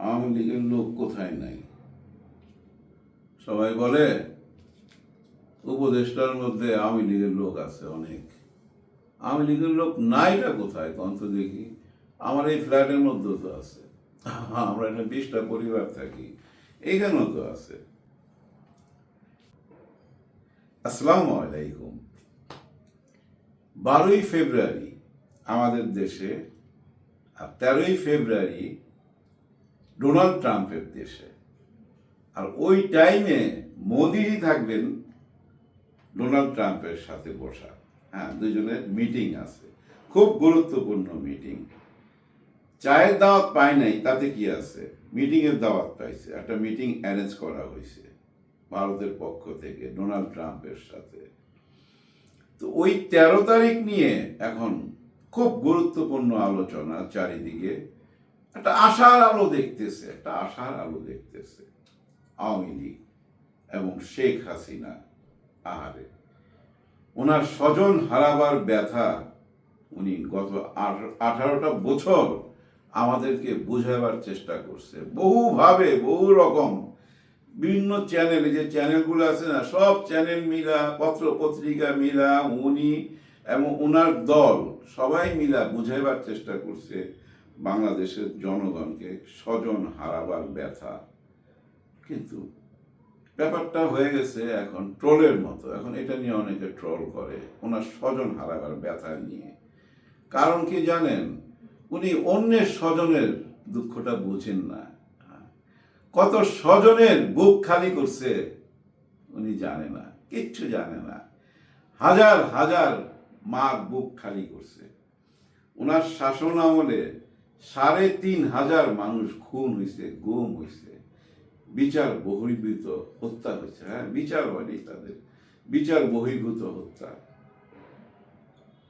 আওয়ামী লীগের লোক কোথায় নাই? সবাই বলে, উপদেষ্টার মধ্যে আওয়ামী লীগের লোক আছে অনেক। আওয়ামী লীগের লোক নাইটা কোথায়? কন্ত দেখি। আমার এই ফ্ল্যাটের মধ্যেও তো আছে। আমরা একটা বিশটা পরিবার থাকি। এইখানেও তো আছে। আসসালামু আলাইকুম। বারোই ফেব্রুয়ারি আমাদের দেশে আর তেরোই ফেব্রুয়ারি ডোনাল্ড ট্রাম্পের দেশে। আর ওই টাইমে মোদিজি থাকবেন ডোনাল্ড ট্রাম্পের সাথে বসা। হ্যাঁ দুজনের মিটিং আছে। খুব গুরুত্বপূর্ণ মিটিং। চায়ের দাওয়াত পায় নাই, তাতে কি আছে? মিটিং এর দাওয়াত পাইছে। একটা মিটিং অ্যারেঞ্জ করা হয়েছে ভারতের পক্ষ থেকে ডোনাল্ড ট্রাম্পের সাথে। তো ওই তেরো তারিখ নিয়ে এখন খুব গুরুত্বপূর্ণ আলোচনা চারিদিকে। একটা আশার আলো দেখতেছে, একটা আশার আলো দেখতেছে। আওয়ামী লীগ এবং শেখ হাসিনা আহারে। ওনার স্বজন হারাবার ব্যথা উনি গত আঠ- আঠারোটা বছর আমাদেরকে বুঝাবার চেষ্টা করছে। বহুভাবে, বহু রকম। বিভিন্ন চ্যানেল যে চ্যানেলগুলো আছে না, সব চ্যানেল মিলা পত্র পত্রিকা মিলা, উনি এবং ওনার দল, সবাই মিলা বুঝাইবার চেষ্টা করছে। বাংলাদেশের জনগণকে স্বজন হারাবার ব্যথা। কিন্তু ব্যাপারটা হয়ে গেছে এখন ট্রোলের মতো। এখন এটা নিয়ে অনেকে ট্রোল করে, ওনার স্বজন হারাবার ব্যথা নিয়ে। কারণ কি জানেন? উনি অন্যের স্বজনের দুঃখটা বুঝেন না। কত স্বজনের বুক খালি করছে উনি জানে না, কিচ্ছু জানে না। হাজার হাজার মার বুক খালি করছে। ওনার শাসন আমলে সাড়ে তিন হাজার মানুষ খুন হয়েছে গুম হয়েছে বিচার বহির্ভূত হত্যা হয়েছে হ্যাঁ? বিচার হয়নি তাদের। বিচার বহির্ভূত হত্যা।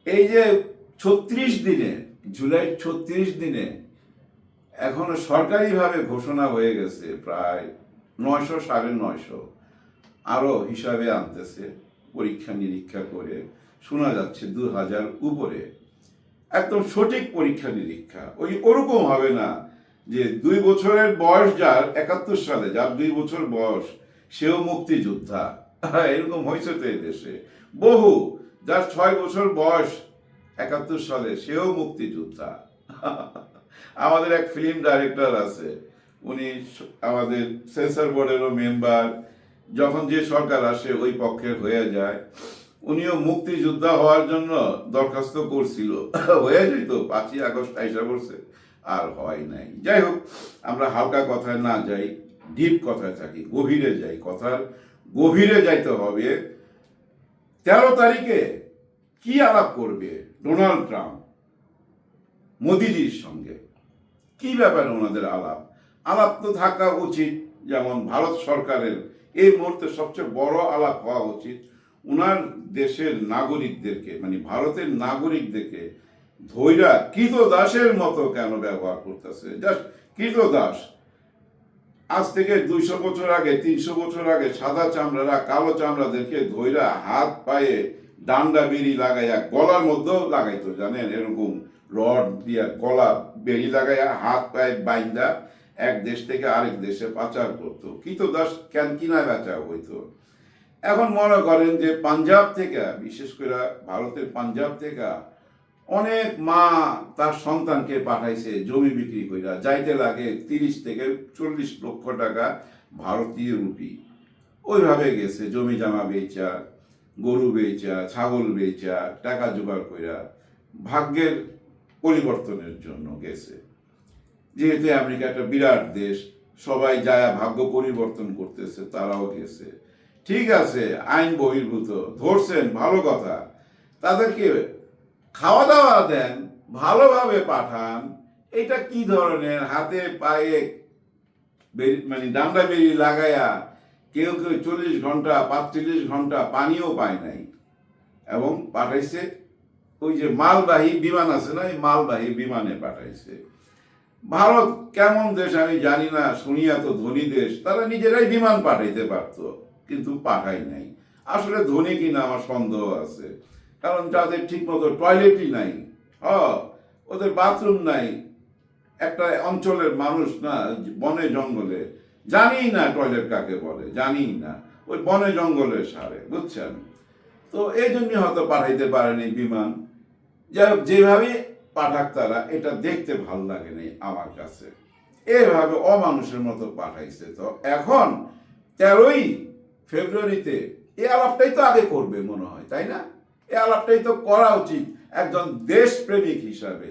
এই যে ছত্রিশ দিনে, জুলাই ছত্রিশ দিনে এখনও সরকারিভাবে ঘোষণা হয়ে গেছে প্রায় নয়শো সাড়ে নয়শো আরও হিসাবে আনতেছে পরীক্ষা নিরীক্ষা করে। শোনা যাচ্ছে দু হাজার উপরে। একদম সঠিক পরীক্ষা নিরীক্ষা। ওই ওরকম হবে না যে দুই বছরের বয়স যার, একাত্তর সালে, যার দুই বছর বয়স, সেও মুক্তিযোদ্ধা। এরকম হয়েছে তো দেশে বহু, যার ছয় বছর বয়স, একাত্তর সালে, সেও মুক্তিযোদ্ধা। আমাদের এক ফিল্ম ডাইরেক্টর আছে। উনি আমাদের সেন্সর বোর্ডেরও মেম্বার যখন যে সরকার আসে, ওই পক্ষের হয়ে যায়। উনিও মুক্তিযোদ্ধা হওয়ার জন্য দরখাস্ত করছিল। হয়ে যেত পাঁচই আগস্ট আইসা করছে আর হয় নাই। যাই হোক, আমরা হালকা কথায় না যাই, ডিপ কথায় থাকি, গভীরে যাই। কথার গভীরে যাইতে হবে। তেরো তারিখে কি আলাপ করবে ডোনাল্ড ট্রাম্প মোদিজির সঙ্গে? কি ব্যাপারে ওনাদের আলাপ? আলাপ তো থাকা উচিত, যেমন ভারত সরকারের এই মুহূর্তে সবচেয়ে বড় আলাপ হওয়া উচিত। ওনার দেশের নাগরিকদেরকে মানে ভারতের নাগরিকদেরকে ধৈরা কৃত দাসের মতো কেন ব্যবহার করতেছে? জাস্ট কৃত দাস আজ থেকে দুইশো বছর আগে, তিনশো বছর আগে সাদা চামড়ারা কালো চামড়াদেরকে ধৈরা হাত পায়ে ডান্ডা বেরি লাগাইয়া গলার মধ্যেও লাগাইতো, জানেন? এরকম রড দিয়া গলা বেরি লাগাইয়া হাত পায়ে বাইন্দা এক দেশ থেকে আরেক দেশে পাচার করতো। কৃত দাস কেন কিনা বেচা হইতো? এখন মনে করেন যে পাঞ্জাব থেকে, বিশেষ করে ভারতের পাঞ্জাব থেকে, অনেক মা তার সন্তানকে পাঠাইছে, জমি বিক্রি কইরা। যাইতে লাগে তিরিশ থেকে চল্লিশ লক্ষ টাকা ভারতীয় রুপি। ওইভাবে গেছে, জমি জামা বেচা গরু বেচা ছাগল বেচা টাকা জোগাড় কইরা ভাগ্যের পরিবর্তনের জন্য গেছে। যেহেতু আমেরিকা একটা বিরাট দেশ, সবাই যায় ভাগ্য পরিবর্তন করতেছে, তারাও গেছে। ঠিক আছে, আইন বহির্ভূত, ধরছেন, ভালো কথা। তাদেরকে খাওয়া দাওয়া দেন, ভালোভাবে পাঠান, এটা কি ধরনের? হাতে, পায়ে মানে ডান্ডা বেরি লাগায়া কেউ কেউ চল্লিশ ঘণ্টা, পাঁচচল্লিশ ঘণ্টা পানিও পায় নাই। এবং পাঠাইছে, ওই যে মালবাহী বিমান আছে না, এই মালবাহী বিমানে পাঠাইছে। ভারত কেমন দেশ আমি জানি না, শুনিয়া তো ধনী দেশ, তারা নিজেরাই বিমান পাঠাইতে পারতো। কিন্তু পাকাই নাই। আসলে ধনী কিনা আমার সন্দেহ আছে। কারণ যাদের ঠিক মতো টয়লেটই নাই হ ওদের বাথরুম নাই। একটা অঞ্চলের মানুষ না, বনে জঙ্গলে জানি না টয়লেট কাকে বলে জানি না। ওই বনে জঙ্গলের সারে, বুঝছেন? তো এই জন্য হয়তো পাঠাইতে পারেনি বিমান। যাই হোক, যেভাবে পাঠাক তারা, এটা দেখতে ভালো লাগে নাই আমার কাছে। এভাবে অমানুষের মতো পাঠাইছে তো। এখন তেরোই ফেব্রুয়ারিতে। এই আলাপটাই তো আগে করবে মনে হয়, তাই না? এই আলাপটাই তো করা উচিত একজন দেশপ্রেমিক হিসাবে।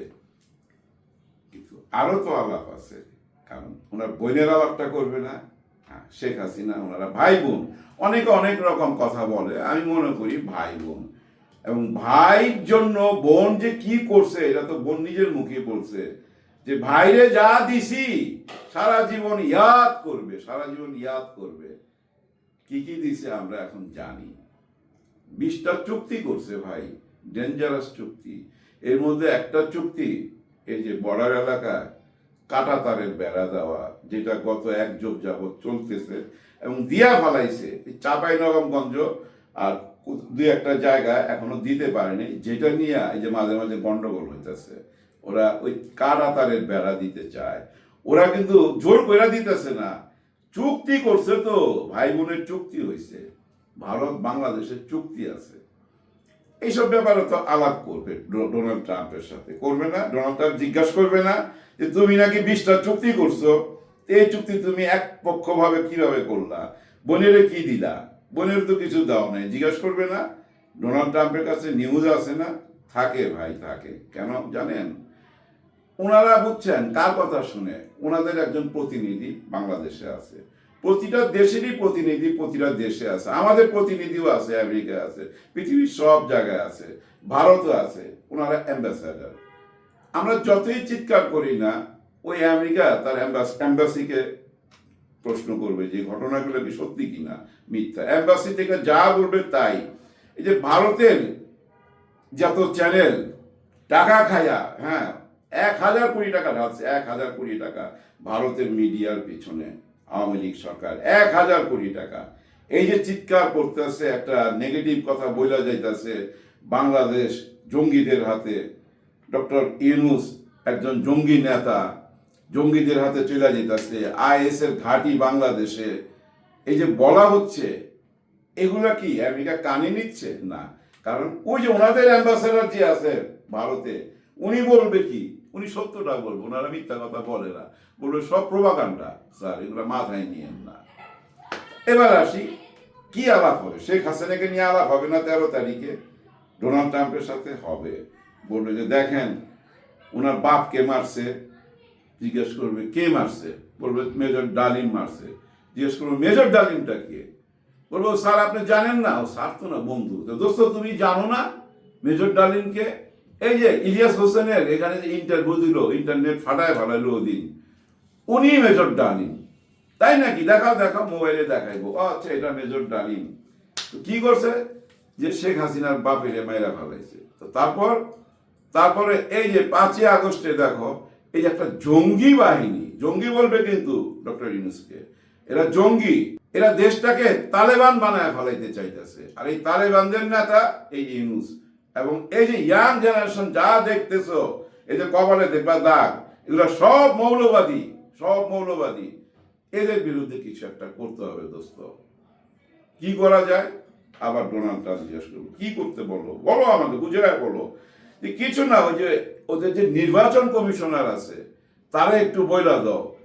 কিন্তু আরও তো আলাপ আছে, কারণ ওনার বোনের আলাপটা করবে না। হ্যাঁ শেখ হাসিনা, ওনারা ভাই বোন, অনেকে অনেক রকম কথা বলে, আমি মনে করি ভাই বোন। এবং ভাইয়ের জন্য বোন যে কি করছে, এটা তো বোন নিজের মুখে বলছে, যে ভাইরে যা দিছি, সারা জীবন ইয়াদ করবে, সারা জীবন ইয়াদ করবে। কি কি দিছে আমরা এখন জানি। বিশটা চুক্তি করছে ভাই ডেঞ্জারাস চুক্তি। এর মধ্যে একটা চুক্তি, এই যে বর্ডার এলাকায় কাটা তারের বেড়া দেওয়া, যেটা গত এক যুগ যাবৎ চলতেছে এবং দিয়া ফালাইছে। চাপাই নগমগঞ্জ আর দুই একটা জায়গা এখনও দিতে পারেনি, যেটা নিয়ে এই যে মাঝে মাঝে গন্ডগোল হইতেছে। ওরা ওই কাটা তারের বেড়া দিতে চায়। ওরা কিন্তু জোর করে দিতেছে না। চুক্তি করছে তো, ভাই বোনের চুক্তি হয়েছে, ভারত বাংলাদেশের চুক্তি আছে। এইসব ব্যাপারে তো আলাপ করবে ডোনাল্ড ট্রাম্পের সাথে। করবে না? ডোনাল্ড ট্রাম্প জিজ্ঞাসা করবে না যে তুমি নাকি বিশটা চুক্তি করছ? এই চুক্তি তুমি এক পক্ষভাবে কীভাবে করলা? বোনেরে কি দিলা? বোনের তো কিছু দাও নাই, জিজ্ঞাসা করবে না? ডোনাল্ড ট্রাম্পের কাছে নিউজ আছে না? থাকে ভাই, থাকে। কেন? জানেন? ওনারা বুঝছেন কার কথা শুনে। ওনাদের একজন প্রতিনিধি বাংলাদেশে আছে। প্রতিটা দেশেরই প্রতিনিধি প্রতিটা দেশে আছে। আমাদের প্রতিনিধিও আছে, আমেরিকায় আছে, পৃথিবীর সব জায়গায় আছে, ভারতও আছে। ওনারা অ্যাম্বাসাডার আমরা যতই চিৎকার করি না, ওই আমেরিকা তার অ্যাম্বাসিকে প্রশ্ন করবে যে ঘটনাগুলো কি সত্যি কিনা? মিথ্যা। অ্যাম্বাসি থেকে যা বলবে তাই। এই যে ভারতের যত চ্যানেল টাকা খায়া হ্যাঁ এক হাজার কোটি টাকা ঢালছে, এক হাজার কোটি টাকা ভারতের মিডিয়ার পিছনে, আওয়ামী লীগ সরকার, এক হাজার কোটি টাকা। এই যে চিৎকার করতেছে, একটা নেগেটিভ কথা বলা যাইতেছে, বাংলাদেশ জঙ্গিদের হাতে। ডক্টর ইউনুস একজন জঙ্গি নেতা, জঙ্গিদের হাতে চলে যেতেছে আইএস এর ঘাঁটি বাংলাদেশে। এই যে বলা হচ্ছে, এগুলা কি আমেরিকা কানে নিচ্ছে? না। কারণ ওই যে ওনাদের অ্যাম্বাসেডার যে আছে ভারতে, উনি বলবে কি উনি সত্যটা বলব, ওনারা মিথ্যা কথা বলে না। বলবে সব প্রভাকাণ্ডা স্যার, এগুলো মাথায় নিয়েন না। এবার আসি, কি আলাপ হবে? শেখ হাসিনাকে নিয়ে আলাপ হবে না তেরো তারিখে? ডোনাল্ড ট্রাম্পের সাথে হবে। বলবে যে, দেখেন ওনার বাপকে মারছে? জিজ্ঞেস করবে, কে মারছে? বলবে, মেজর ডালিম মারছে। জিজ্ঞেস করবে, মেজর ডালিমটা কে? বলব, স্যার, আপনি জানেন না? ও, স্যার তো না, বন্ধু। তো দোস্ত, তুমি জানো না মেজর ডালিমকে? এই যে ইলিয়াস হোসেনের এখানে যে ইন্টারভিউ দিল ইন্টারনেট ফাটায় ফাটাইলো ওদিন উনি মেজর ডালিম তাই নাকি? দেখাও দেখাও মোবাইলে দেখাইবো। আচ্ছা এটা মেজর ডালিম কি করছে? যে শেখ হাসিনার বাপের মেয়েরা ফেলাইছে। তো তারপর, তারপরে এই যে পাঁচই আগস্টে দেখো, এই যে একটা জঙ্গি বাহিনী, জঙ্গি বলবে কিন্তু ডক্টর ইউনুসকে, এরা জঙ্গি, এরা দেশটাকে তালেবান বানায় ফেলাইতে চাইতেছে। আর এই তালেবানদের নেতা এই ইউনুস। এবং এই যে ইয়াং জেনারেশন যা দেখতেছো, এই যে কপালে দেখবা দাগ, এগুলো সব মৌলবাদী সব মৌলবাদী। এদের বিরুদ্ধে কিছু একটা করতে হবে দোস্ত। কি করা যায়? আবার ডোনাল্ড ট্রাম্প জিজ্ঞেস করব, কি করতে বলো? বলো আমাকে গুজরাট বলো। যে কিছু না, ওই যে, ওদের যে নির্বাচন কমিশনার আছে, তারা একটু বইলা দাও।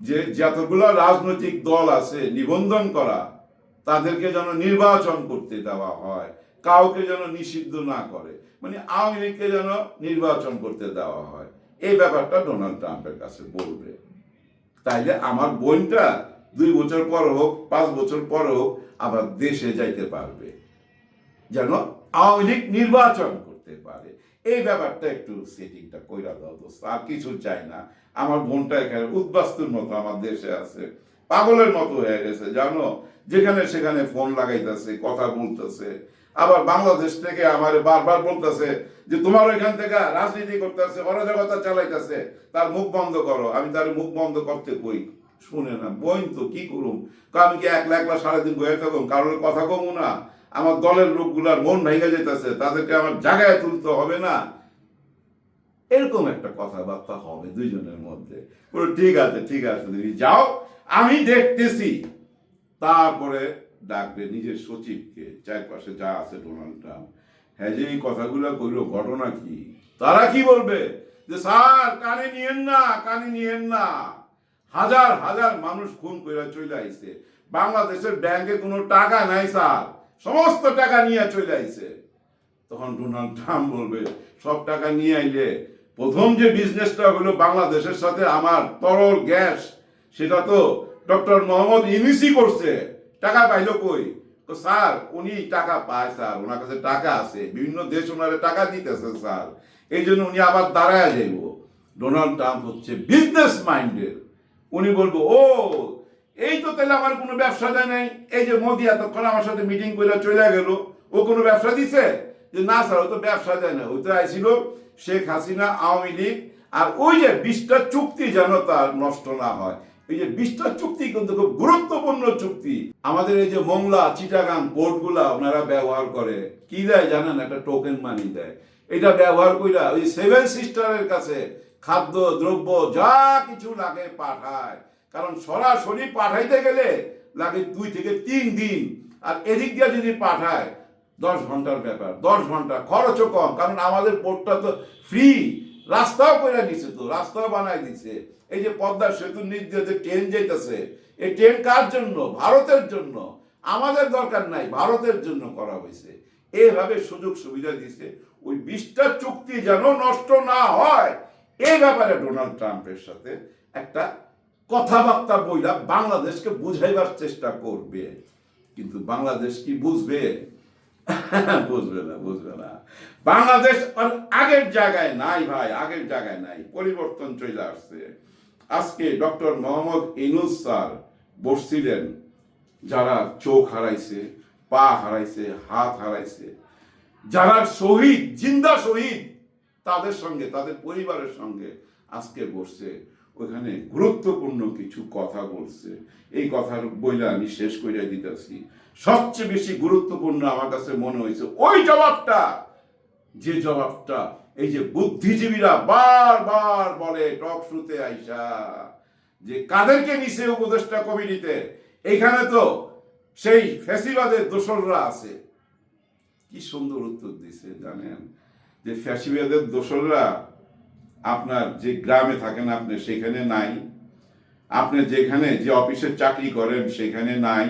যে যতগুলো রাজনৈতিক দল আছে, নিবন্ধন করা, তাদেরকে যেন নির্বাচন করতে দেওয়া হয়। কাউকে যেন নিষিদ্ধ না করে। মানে আওয়ামী লীগকে যেন নির্বাচন করতে দেওয়া হয়। এই ব্যাপারটা ডোনাল্ড ট্রাম্পের কাছে বলবে। তাইলে আমার বোনটা দুই বছর পর হোক, পাঁচ বছর পর হোক, আবার দেশে যাইতে পারবে। যেন আওয়ামী লীগ নির্বাচন করতে পারে। এই ব্যাপারটা একটু সেটিংটা কইরা দাও দোস্ত, আর কিছু চাই না। আমার বোনটা এখানে উদ্বাস্তুর মতো আমার দেশে আছে। পাগলের মতো হয়ে গেছে, জানো? যেখানে সেখানে ফোন লাগাইতেছে, কথা বলতেছে। আবার বাংলাদেশ থেকে আমার বারবার বলতেছে যে তোমার ওইখান থেকে রাজনীতি করতেছে, অরাজকতা চালাইতেছে, তার মুখ বন্ধ করো। আমি তার মুখ বন্ধ করতে কই? শুনে না। বইন তো, কি করুম? আমি কি একলা একলা সারাদিন বয়ে থাকুম? কারোর কথা কমু না? আমার দলের লোকগুলার মন ভেঙে যেতেছে তাদেরকে আমার জায়গায় তুলতে হবে না? এরকম একটা কথাবার্তা হবে দুইজনের মধ্যে। ঠিক আছে ঠিক আছে যাও, আমি দেখতেছি। তারপরে ডাকবে নিজের সচিবকে, চারপাশে যা আছে ডোনাল্ড ট্রাম্প। হ্যাঁ যে এই কথাগুলো কইল, ঘটনা কি? তারা কি বলবে? যে স্যার, কানে নিয়েন না, কানে নিয়েন না। হাজার হাজার মানুষ খুন করে চলে আইছে। বাংলাদেশের ব্যাংকে কোনো টাকা নাই, স্যার। সমস্ত টাকা নিয়ে চলে আইছে। তখন ডোনাল্ড ট্রাম্প বলবে, সব টাকা নিয়ে আইলে প্রথম যে বিজনেসটা হলো বাংলাদেশের সাথে আমার তরল গ্যাস, সেটা তো ডক্টর মোহাম্মদ ইউনিসি করছে। টাকা পাইলো কই? তো স্যার, উনি টাকা পায়, স্যার। ওনার কাছে টাকা আছে। বিভিন্ন দেশ ওনারে টাকা দিতেছে, স্যার। এই জন্য উনি আবার দাঁড়ায় যাইব। ডোনাল্ড ট্রাম্প হচ্ছে বিজনেস মাইন্ডের। উনি বলব, ও, এই তো তাহলে আমার কোনো ব্যবসা দেয় নাই। এই যে মোদি এতক্ষণ আমার সাথে মিটিং করে চলে গেল। ও কোনো ব্যবসা দিছে? যে, না, স্যার, ও তো ব্যবসা দেয় না। ও তো আইছিল শেখ হাসিনা, আওয়ামী লীগ। আর ওই যে বিশটা চুক্তি যেন তার নষ্ট না হয় এই যে বিশটা চুক্তি কিন্তু খুব গুরুত্বপূর্ণ চুক্তি। আমাদের এই যে মোংলা, চিটাগাং পোর্টগুলা ওনারা ব্যবহার করে, কি দেয় জানেন? একটা টোকেন মানি দেয়। এটা ব্যবহার কইরা ওই সেভেন সিস্টারের কাছে খাদ্য, দ্রব্য যা কিছু লাগে পাঠায়। কারণ সরাসরি পাঠাইতে গেলে লাগে দুই থেকে তিন দিন। আর এদিক দিয়ে যদি পাঠায়, দশ ঘণ্টার ব্যাপার, দশ ঘণ্টা, খরচও কম। কারণ আমাদের পোর্টটা তো ফ্রি রাস্তাও করে দিছে তো, রাস্তাও বানাই দিছে। এই যে পদ্মা সেতুর নিচ দিয়ে যে ট্রেন যেতেছে এই ট্রেন কার জন্য? ভারতের জন্য। আমাদের দরকার নাই, ভারতের জন্য করা হয়েছে এইভাবে সুযোগ সুবিধা দিছে। ওই বিশটা চুক্তি যেন নষ্ট না হয়, এই ব্যাপারে ডোনাল্ড ট্রাম্পের সাথে একটা কথাবার্তা বইলা বাংলাদেশকে বুঝাইবার চেষ্টা করবে। কিন্তু বাংলাদেশ কি বুঝবে? বুঝবে না বুঝবে না। বাংলাদেশ আগের জায়গায় নাই ভাই, আগের জায়গায় নাই। পরিবর্তন চলে আসছে। আজকে ডক্টর মোহাম্মদ ইনুস স্যার বসছিলেন, যারা চোখ হারাইছে, পা হারাইছে, হাত হারাইছে। যারা শহীদ, জিন্দা শহীদ, তাদের সঙ্গে, তাদের পরিবারের সঙ্গে আজকে বসছে। ওখানে গুরুত্বপূর্ণ কিছু কথা বলছে। এই কথার বইলে আমি শেষ করে দিতেছি। সবচেয়ে বেশি গুরুত্বপূর্ণ আমার কাছে মনে হয়েছে, ওই জবাবটা, যে জবাবটা, এই যে বুদ্ধিজীবীরা বারবার বলে টক শুতে আইসা, যে কাদেরকে নিছে উপদেষ্টা কমিটিতে? এইখানে তো সেই ফ্যাসিবাদের দোসররা আছে। কি সুন্দর উত্তর দিছে জানেন, যে ফ্যাসিবাদের দোসররা আপনার যে গ্রামে থাকেন, আপনি সেখানে নাই, আপনি যেখানে যে অফিসে চাকরি করেন, সেখানে নাই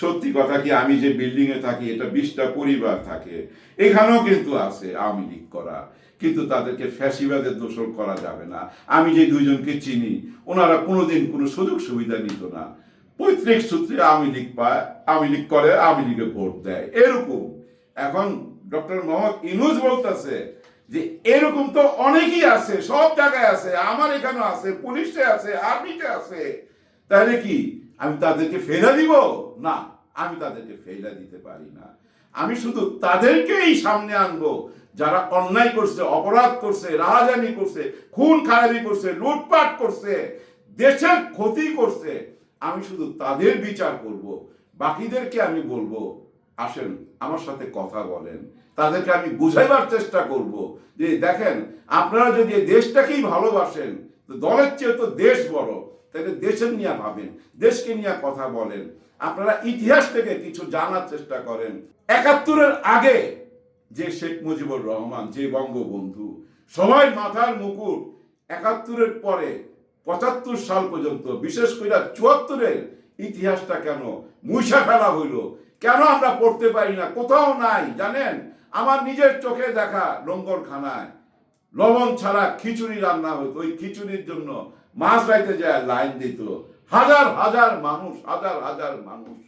সত্যি কথা কি, আমি যে বিল্ডিং এ থাকি, এটা বিশটা পরিবার থাকে। এখানেও কিন্তু আছে আওয়ামী লীগ করা। কিন্তু তাদেরকে ফ্যাসিবাদের দোষর করা যাবে না। আমি যে দুইজনকে চিনি, ওনারা কোনোদিন কোনো সুযোগ সুবিধা নিত না। পৈতৃক সূত্রে আওয়ামী লীগ পায়, আওয়ামী লীগ করে, আওয়ামী লীগে ভোট দেয়। এরকম। এখন ডক্টর মোহাম্মদ ইনুজ বলতেছে যে, এরকম তো অনেকেই আছে, সব জায়গায় আছে। আমার এখানে আছে, পুলিশে আছে, আর্মিতে আছে। তাহলে কি? আমি তাদেরকে ফেলে দিব? না, আমি তাদেরকে ফেলে দিতে পারি না। আমি শুধু তাদেরকেই সামনে আনব, যারা অন্যায় করছে, অপরাধ করছে, রাহাজানি করছে, খুন খারাপি করছে, লুটপাট করছে, দেশের ক্ষতি করছে, আমি শুধু তাদের বিচার করব। বাকিদেরকে আমি বলব, আসেন, আমার সাথে কথা বলেন। তাদেরকে আমি বুঝাইবার চেষ্টা করব যে, দেখেন, আপনারা যদি দেশটাকেই ভালোবাসেন দলের চেয়ে তো দেশ বড়। তাহলে দেশের নিয়ে ভাবেন, দেশকে নিয়ে কথা বলেন। আপনারা ইতিহাস থেকে কিছু জানার চেষ্টা করেন। একাত্তরের আগে যে শেখ মুজিবুর রহমান, যে বঙ্গবন্ধু, সবাই মাথার মুকুট, একাত্তরের পরে পঁচাত্তর সাল পর্যন্ত, বিশেষ করে চুয়াত্তরের ইতিহাসটা কেন মুছা ফেলা হইল? কেন আমরা পড়তে পারি না? কোথাও নাই, জানেন? আমার নিজের চোখে দেখা লঙ্গরখানায়, লবণ ছাড়া খিচুড়ি রান্না হতো। ওই খিচুড়ির জন্য মাছ রাইতে যায়, লাইন দিত। হাজার হাজার মানুষ, হাজার হাজার মানুষ।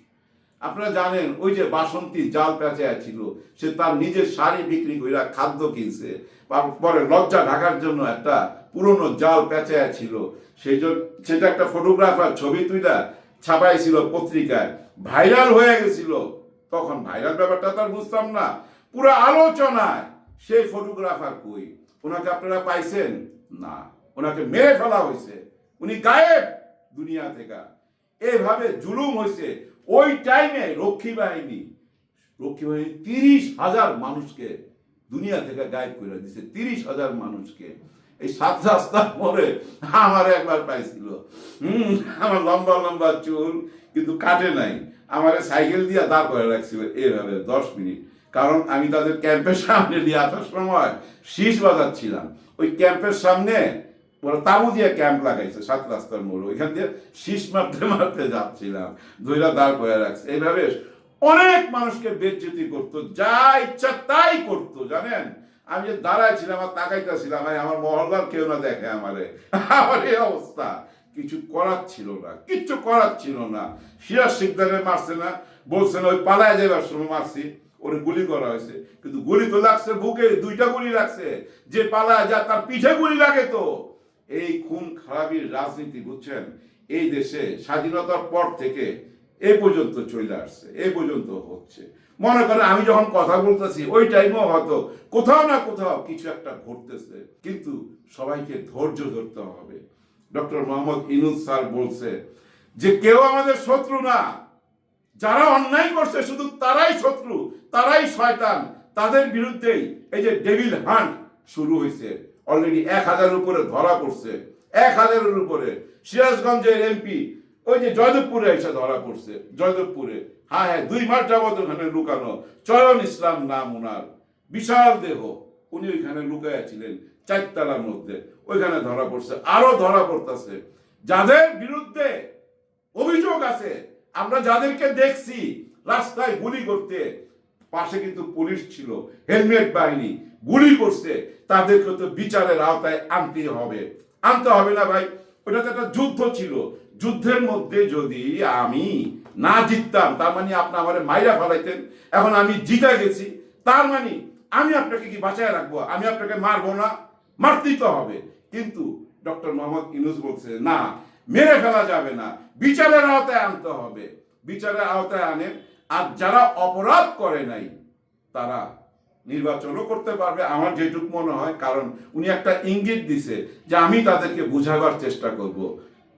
আপনারা জানেন, ওই যে বাসন্তী জাল পেঁচায় ছিল সে তার নিজের শাড়ি বিক্রি করে খাদ্য কিনছে। পরে লজ্জা ঢাকার জন্য একটা পুরনো জাল পেঁচায় ছিল সেই জন্য সেটা একটা ফটোগ্রাফার ছবি তুইলা ছাপাইছিল পত্রিকায়। ভাইরাল হয়ে গেছিল। তখন ভাইরাল ব্যাপারটা তো আর বুঝতাম না। পুরো আলোচনায় সেই ফটোগ্রাফার কই? ওনাকে আপনারা পাইছেন? না। ওনাকে মেরে ফেলা হয়েছে। উনি গায়েব দুনিয়া থেকে। এভাবে জুলুম হয়েছে। ওই টাইমে রক্ষী বাহিনী রক্ষী বাহিনী তিরিশ হাজার মানুষকে দুনিয়া থেকে গায়েব করে দিছে তিরিশ হাজার মানুষকে। এই সাত রাস্তার মোড়ে আমার একবার পাইছিল। হুম, আমার লম্বা লম্বা চুল, কিন্তু কাটে নাই। আমার সাইকেল দিয়ে দাঁড় করে রাখছিল এভাবে দশ মিনিট। কারণ আমি তাদের ক্যাম্পের সামনে দিয়ে আসার সময় শীষ বাজাচ্ছিলাম। ওই ক্যাম্পের সামনে ওরা দিয়ে ক্যাম্প লাগাইছে, সাত রাস্তার মোড়। ওইখান দিয়ে শীষ মারতে মারতে যাচ্ছিলাম। ধৈরা দাঁড় করে রাখছে। এইভাবে অনেক মানুষকে বেজ্জতি করতো, যা ইচ্ছা তাই করতো, জানেন? আমি যে দাঁড়ায় ছিলাম আর তাকাইতেছিলাম, ভাই, আমার মহল্লার কেউ না দেখে আমারে। আমার এই অবস্থা। কিছু করার ছিল না, কিচ্ছু করার ছিল না। সিরাজ শিকদারে মারছে না, বলছে না, ওই পালায় যাবার সময় মারছি। ওরে গুলি করা হয়েছে। কিন্তু গুলি তো লাগছে বুকে, দুইটা গুলি লাগছে। যে পালায় যা তার পিঠে গুলি লাগে তো। এই খুন খারাপির রাজনীতি, বুঝছেন? এই দেশে স্বাধীনতার পর থেকে এ পর্যন্ত চলে আসছে, এ পর্যন্ত হচ্ছে। মনে করেন আমি যখন কথা বলতেছি, ওই টাইমেও হয়তো কোথাও না কোথাও কিছু একটা ঘটতেছে, কিন্তু সবাইকে ধৈর্য ধরতে হবে। ডক্টর মোহাম্মদ ইনুস স্যার বলছে যে, কেউ আমাদের শত্রু না। যারা অন্যায় করছে, শুধু তারাই শত্রু, তারাই শয়তান। তাদের বিরুদ্ধেই এই যে ডেভিল হান্ট শুরু হয়েছে অলরেডি এক হাজারের উপরে ধরা পড়ছে। এক হাজারের উপরে। সিরাজগঞ্জের এমপি, ওই যে জয়দেবপুরে এসে ধরা পড়ছে। জয়দেবপুরে। হ্যাঁ হ্যাঁ দুই মাস যাবত ওখানে লুকানো। চয়ন ইসলাম নাম ওনার। বিশাল দেহ। উনি ওইখানে লুকাইয়া ছিলেন চারতলার মধ্যে। ওইখানে ধরা পড়ছে। আরও ধরা পড়তেছে। যাদের বিরুদ্ধে অভিযোগ আছে, আমরা যাদেরকে দেখছি, রাস্তায় গুলি করতে পাশে কিন্তু পুলিশ ছিল, হেলমেট বাহিনী, গুলি করছে, তাদেরকে তো বিচারের আওতায় আনতে হবে। আনতে হবে না ভাই, ওটা তো একটা যুদ্ধ ছিল। যুদ্ধের মধ্যে যদি আমি না জিততাম, তার মানে আপনি আমার মাইরা ফেলাইতেন, এখন আমি জিতে গেছি, তার মানে আমি আপনাকে কি বাঁচায় রাখব? আমি আপনাকে মারবো না? মারতেই তো হবে। কিন্তু ডক্টর মোহাম্মদ ইনুস বলছে, না, মেরে ফেলা যাবে না, বিচারের আওতায় আনতে হবে। বিচারের আওতায় আনেন, আর যারা অপরাধ করে নাই তারা নির্বাচনও করতে পারবে, আমার যেটুকু মনে হয়, কারণ উনি একটা ইঙ্গিত দিছে যে আমি তাদেরকে বুঝাবার চেষ্টা করব।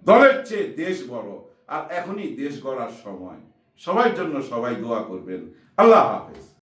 দলের চেয়ে দেশ বড়, আর এখনই দেশ গড়ার সময়। সবাই জন্য সবাই দোয়া করবেন। আল্লাহ হাফেজ।